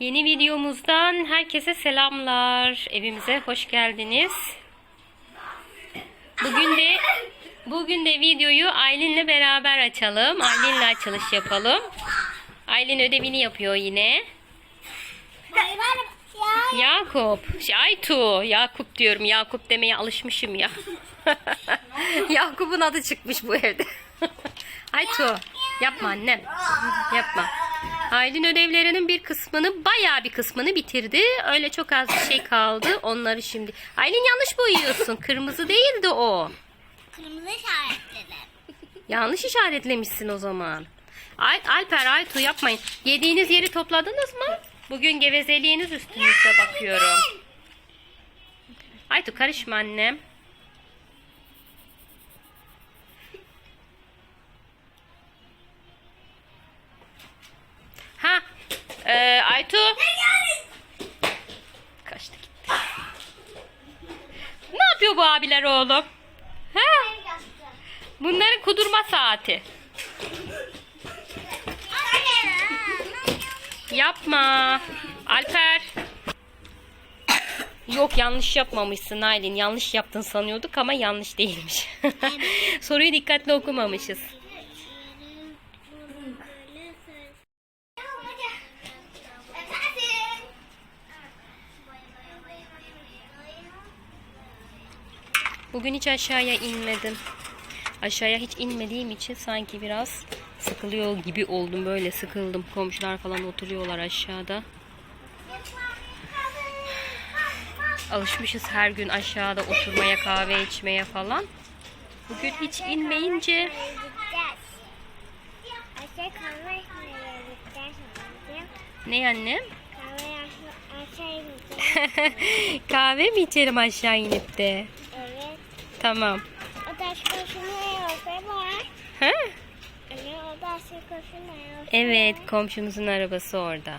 Yeni videomuzdan herkese selamlar. Evimize hoş geldiniz. Bugün de bugün de videoyu Aylin'le beraber açalım. Aylin'le açılış yapalım. Aylin ödevini yapıyor yine. Yakup, Aytu, Yakup diyorum. Yakup demeye alışmışım ya. Yakup'un adı çıkmış bu evde. Aytu, yapma annem. Yapma. Aylin ödevlerinin bir kısmını, bayağı bir kısmını bitirdi. Öyle çok az bir şey kaldı. Onları şimdi. Aylin yanlış boyuyorsun. Kırmızı değildi o. Kırmızı işaretledim. Yanlış işaretlemişsin o zaman. Al Alper, Aytu yapmayın. Yediğiniz yeri topladınız mı? Bugün gevezeliğiniz üstünüzde bakıyorum. Aytu karışma annem. Ha, e, Aytu. Kaçtı gitti. Ne yapıyor bu abiler oğlum? Ha? Bunların kudurma saati. Yapma. Alper. Yok yanlış yapmamışsın Aylin. Yanlış yaptın sanıyorduk ama yanlış değilmiş. Soruyu dikkatli okumamışız. Bugün hiç aşağıya inmedim. Aşağıya hiç inmediğim için sanki biraz sıkılıyor gibi oldum. Böyle sıkıldım. Komşular falan oturuyorlar aşağıda. Alışmışız her gün aşağıda oturmaya, kahve içmeye falan. Bugün hiç inmeyince ne annem? Kahve mi içelim aşağı inip de? Tamam. O taş koşuna yolda var. Yolda Evet, komşumuzun arabası orada.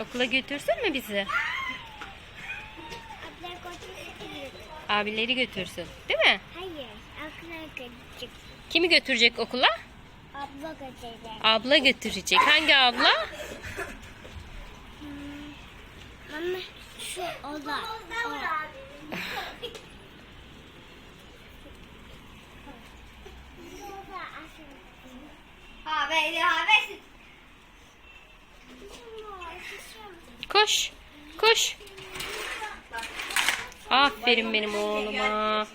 Okula götürsün. Mü bizi? Abileri götürsün. Değil mi? Hayır. Okula götürecek. Kimi götürecek okula? Abla götürecek. Abla götürecek. Hangi abla? Mama şu oda. Koş. Koş. Aferin benim oğluma.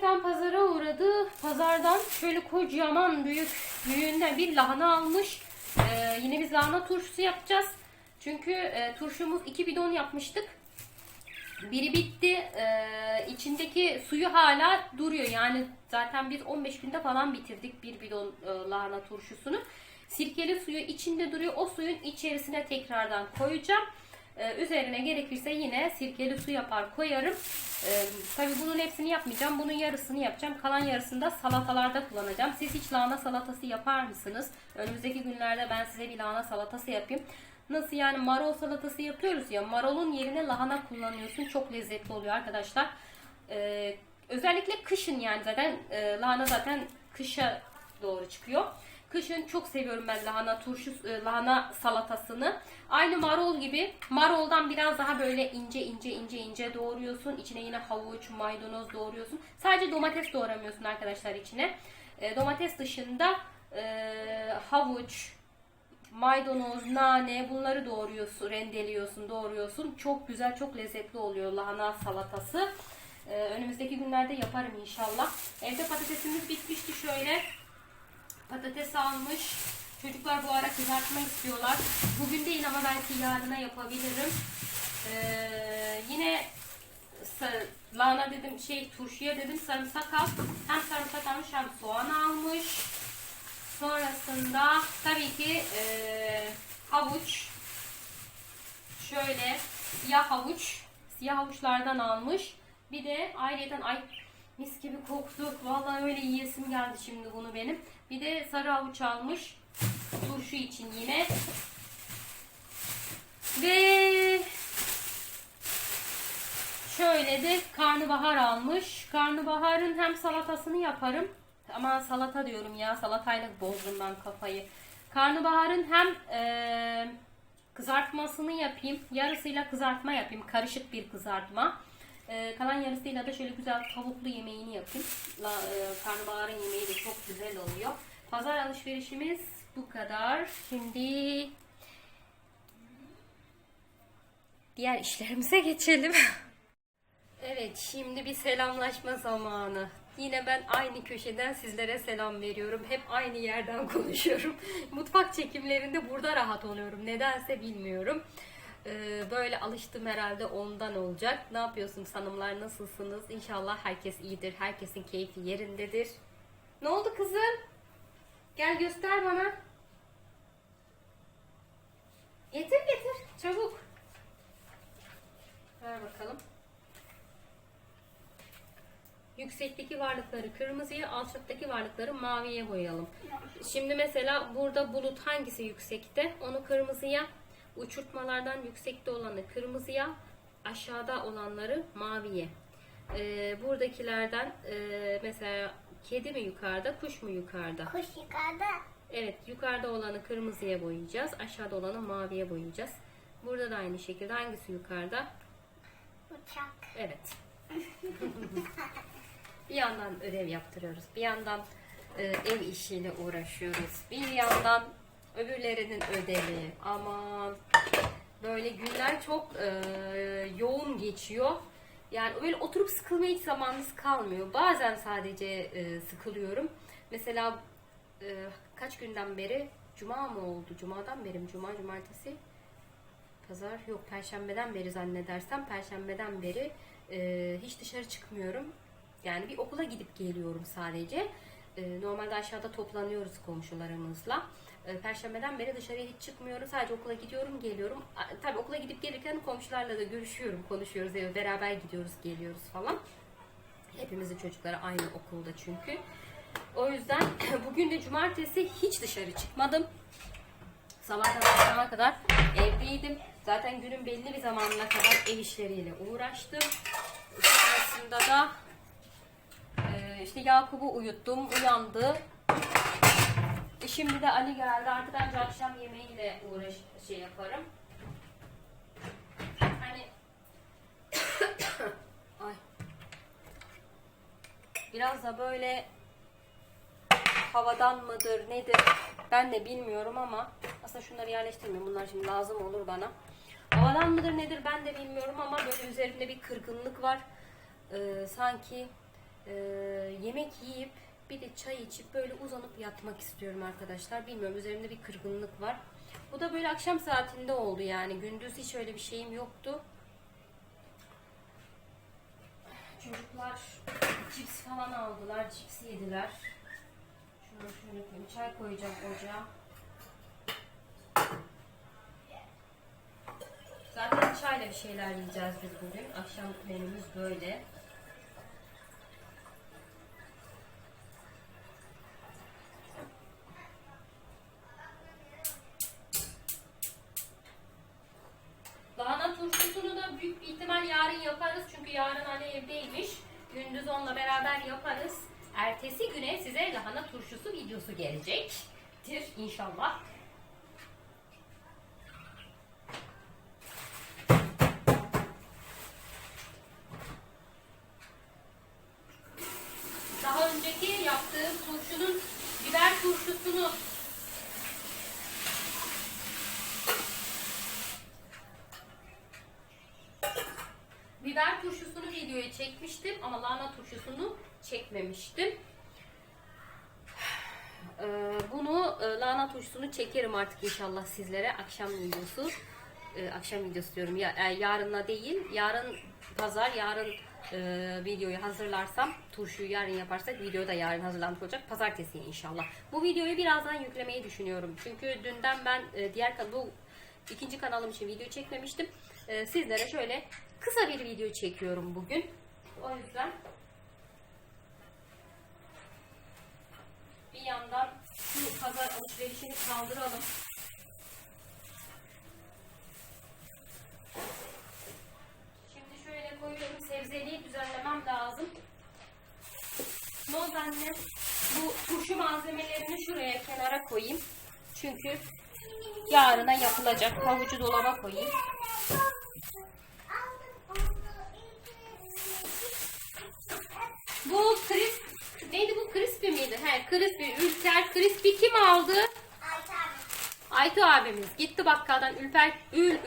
Gelirken pazara uğradı. Pazardan şöyle kocaman büyük büyüğünden bir lahana almış. Ee, yine biz lahana turşusu yapacağız. Çünkü e, turşumuz iki bidon yapmıştık. Biri bitti. Ee, içindeki suyu hala duruyor. Yani zaten biz 15 günde falan bitirdik bir bidon e, lahana turşusunu. Sirkeli suyu içinde duruyor. O suyun içerisine tekrardan koyacağım. Ee, üzerine gerekirse yine sirkeli su yapar koyarım. Ee, tabii bunun hepsini yapmayacağım. Bunun yarısını yapacağım. Kalan yarısını da salatalarda kullanacağım. Siz hiç lahana salatası yapar mısınız? Önümüzdeki günlerde ben size bir lahana salatası yapayım. Nasıl yani marul salatası yapıyoruz ya marolun yerine lahana kullanıyorsun. Çok lezzetli oluyor arkadaşlar. Ee, özellikle kışın yani zaten e, lahana zaten kışa doğru çıkıyor. Kışın çok seviyorum ben lahana turşu e, lahana salatasını. Aynı marul gibi maroldan biraz daha böyle ince ince ince ince doğruyorsun. İçine yine havuç, maydanoz doğruyorsun. Sadece domates doğramıyorsun arkadaşlar içine. E, domates dışında e, havuç, maydanoz, nane bunları doğruyorsun, rendeliyorsun, doğruyorsun. Çok güzel, çok lezzetli oluyor lahana salatası. Önümüzdeki günlerde yaparım inşallah. Evde patatesimiz bitmişti şöyle. Patates almış. Çocuklar bu ara kızartma istiyorlar. Bugün değil ama belki yarına yapabilirim. Ee, yine lahana dedim şey turşuya dedim sarımsak al. Hem sarımsak almış hem soğan almış. Sonrasında tabii ki eee, havuç. Şöyle siyah havuç. Siyah havuçlardan almış. Bir de ayrıyeten ay mis gibi koktu. Vallahi öyle yiyesim geldi şimdi bunu benim. Bir de sarı havuç almış. Turşu için yine. Ve şöyle de karnabahar almış. Karnabaharın hem salatasını yaparım. Ama salata diyorum ya salatayla bozdum ben kafayı. Karnabaharın hem eee, kızartmasını yapayım. Yarısıyla kızartma yapayım. Karışık bir kızartma. Eee, kalan yarısıyla da şöyle güzel tavuklu yemeğini yapayım. La, eee, karnabaharın yemeği de çok güzel oluyor. Pazar alışverişimiz bu kadar. Şimdi diğer işlerimize geçelim. evet, şimdi bir selamlaşma zamanı. Yine ben aynı köşeden sizlere selam veriyorum. Hep aynı yerden konuşuyorum. Mutfak çekimlerinde burada rahat oluyorum. Nedense bilmiyorum. Ee, böyle alıştım herhalde ondan olacak. Ne yapıyorsunuz hanımlar? Nasılsınız? İnşallah herkes iyidir. Herkesin keyfi yerindedir. Ne oldu kızım? Gel göster bana. Getir getir. Çabuk. Ver bakalım. Yüksekteki varlıkları kırmızıya, alçaktaki varlıkları maviye boyayalım. Şimdi mesela burada bulut hangisi yüksekte? Onu kırmızıya, uçurtmalardan yüksekte olanı kırmızıya, aşağıda olanları maviye. Ee, buradakilerden e, mesela kedi mi yukarıda, kuş mu yukarıda? Kuş yukarıda. Evet, yukarıda olanı kırmızıya boyayacağız, aşağıda olanı maviye boyayacağız. Burada da aynı şekilde hangisi yukarıda? Uçak. Evet. bir yandan ödev yaptırıyoruz, bir yandan e, ev işiyle uğraşıyoruz, bir yandan öbürlerinin ödevi. Aman böyle günler çok e, yoğun geçiyor. Yani böyle oturup sıkılmaya hiç zamanınız kalmıyor. Bazen sadece e, sıkılıyorum. Mesela e, kaç günden beri Cuma mı oldu? Cuma'dan beri mi? Cuma, cumartesi, pazar yok. Perşembeden beri zannedersem. Perşembeden beri e, hiç dışarı çıkmıyorum. Yani bir okula gidip geliyorum sadece. E, normalde aşağıda toplanıyoruz komşularımızla. E, Perşembeden beri dışarıya hiç çıkmıyorum. Sadece okula gidiyorum, geliyorum. A, Tabii okula gidip gelirken komşularla da görüşüyorum, konuşuyoruz. eve beraber gidiyoruz, geliyoruz falan. Hepimizin çocukları aynı okulda çünkü. O yüzden bugün de cumartesi hiç dışarı çıkmadım. Sabahtan akşama kadar evdeydim. Zaten günün belli bir zamanına kadar ev işleriyle uğraştım. Sonrasında da işte Yakup'u uyuttum, uyandı. E şimdi de Ali geldi. Artık bence akşam yemeğiyle uğraş şey yaparım. Hani Ay. Biraz da böyle havadan mıdır nedir ben de bilmiyorum ama aslında şunları yerleştirmiyorum. Bunlar şimdi lazım olur bana. Havadan mıdır nedir ben de bilmiyorum ama böyle üzerimde bir kırgınlık var. Ee, sanki e, yemek yiyip bir de çay içip böyle uzanıp yatmak istiyorum arkadaşlar. Bilmiyorum üzerimde bir kırgınlık var. Bu da böyle akşam saatinde oldu yani. Gündüz hiç öyle bir şeyim yoktu. Çocuklar cips falan aldılar. Cips yediler. Şunu şöyle koyayım. Çay koyacağım ocağa. Zaten çayla bir şeyler yiyeceğiz biz bugün. Akşam menümüz böyle. Size lahana turşusu videosu gelecektir inşallah. Daha önceki yaptığım turşunun biber turşusunu Biber turşusunu videoya çekmiştim ama lahana turşusunu çekmemiştim. Ee, bunu e, lahana turşusunu çekerim artık inşallah sizlere akşam videosu. Ee, akşam videosu diyorum ya, e, yarınla değil. Yarın pazar, yarın e, videoyu hazırlarsam, turşuyu yarın yaparsak video da yarın hazırlanmış olacak. Pazartesi inşallah. Bu videoyu birazdan yüklemeyi düşünüyorum. Çünkü dünden ben e, diğer kan- bu ikinci kanalım için video çekmemiştim. E, sizlere şöyle kısa bir video çekiyorum bugün. O yüzden bir yandan şu pazar alışverişini kaldıralım. Şimdi şöyle koyuyorum. Sebzeliği düzenlemem lazım. Noz annem bu turşu malzemelerini şuraya kenara koyayım. Çünkü yarına yapılacak. Havucu dolaba koyayım. Bu kriz crispy miydi? He crispy. Ülker crispy kim aldı? Aytu abimiz gitti bakkaldan Ülper Ül Ül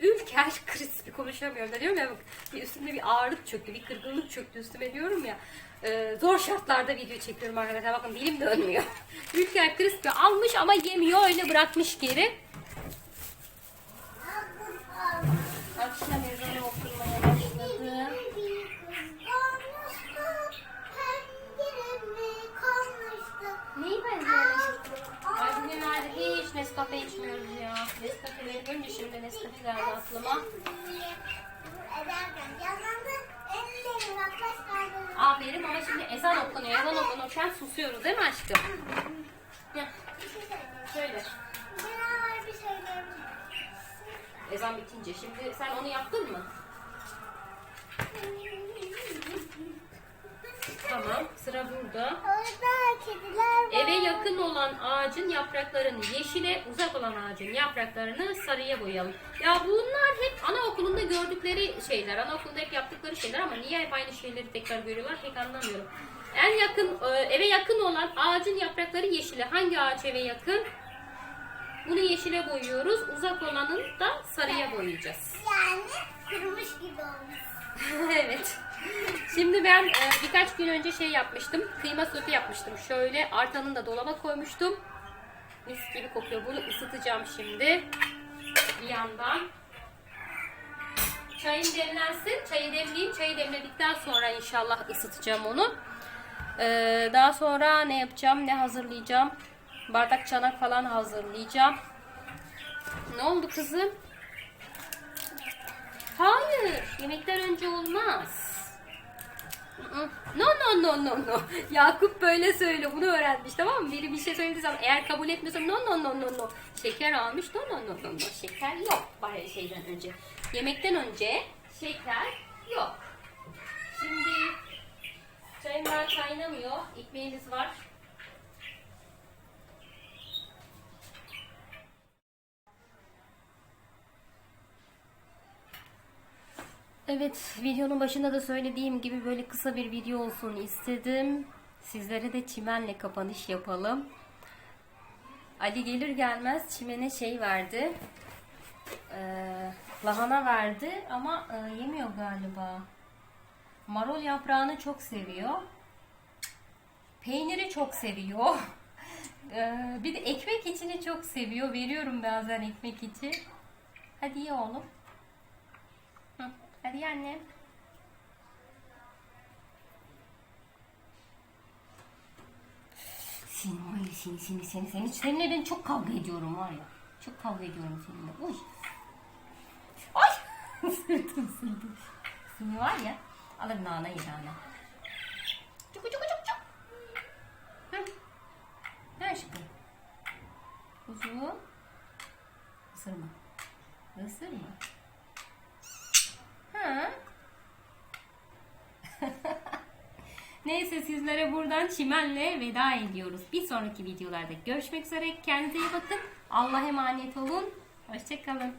Ülker crispy konuşamıyorum da diyorum ya bak bir üstümde bir ağırlık çöktü bir kırgınlık çöktü üstüme diyorum ya e, zor şartlarda video çekiyorum arkadaşlar bakın dilim dönmüyor. Ülker crispy almış ama yemiyor öyle bırakmış geri. Akşam Nescafe içmiyoruz ya. Nescafe'leri görünce şimdi Nescafe geldi aklıma. Aferin ama şimdi ezan okunuyor. Ezan okunurken susuyoruz değil mi aşkım? Ya, söyle. Ezan bitince. Şimdi sen onu yaptın mı? Tamam. Sıra burada. Orada kediler var. Eve yakın olan ağacın yapraklarını yeşile, uzak olan ağacın yapraklarını sarıya boyayalım. Ya bunlar hep anaokulunda gördükleri şeyler. Anaokulunda hep yaptıkları şeyler ama niye hep aynı şeyleri tekrar görüyorlar pek anlamıyorum. En yakın, e, eve yakın olan ağacın yaprakları yeşile. Hangi ağaç eve yakın? Bunu yeşile boyuyoruz. Uzak olanın da sarıya boyayacağız. Yani kırmış gibi olmuş. evet. Şimdi ben e, birkaç gün önce şey yapmıştım. Kıyma sosu yapmıştım. Şöyle artanın da dolaba koymuştum. Mis gibi kokuyor. Bunu ısıtacağım şimdi. Bir yandan. Çayım demlensin. Çayı demleyeyim. Çayı demledikten sonra inşallah ısıtacağım onu. Ee, daha sonra ne yapacağım? Ne hazırlayacağım? Bardak çanak falan hazırlayacağım. Ne oldu kızım? Hayır. Yemekten önce olmaz. No no no no no. Yakup böyle söyle. Bunu öğrenmiş tamam mı? Biri bir şey söylediği zaman eğer kabul etmiyorsam no no no no no. Şeker almış. No no no no no. Şeker yok. Bari şeyden önce. Yemekten önce şeker yok. Şimdi çayım daha kaynamıyor. Ekmeğimiz var. Evet, videonun başında da söylediğim gibi böyle kısa bir video olsun istedim. Sizlere de çimenle kapanış yapalım. Ali gelir gelmez çimene şey verdi. Ee, lahana verdi ama e, yemiyor galiba. Marul yaprağını çok seviyor. Peyniri çok seviyor. Ee, bir de ekmek içini çok seviyor. Veriyorum bazen ekmek içi. Hadi ye oğlum. Hadi ye annem. Seni var seni seni seni seni seninle ben çok kavga ediyorum var ya. Çok kavga ediyorum seninle. Uy. Ay. sırtım sırtım. Seni var ya. Alır nana ye Neyse sizlere buradan çimenle veda ediyoruz. Bir sonraki videolarda görüşmek üzere. Kendinize iyi bakın. Allah'a emanet olun. Hoşçakalın.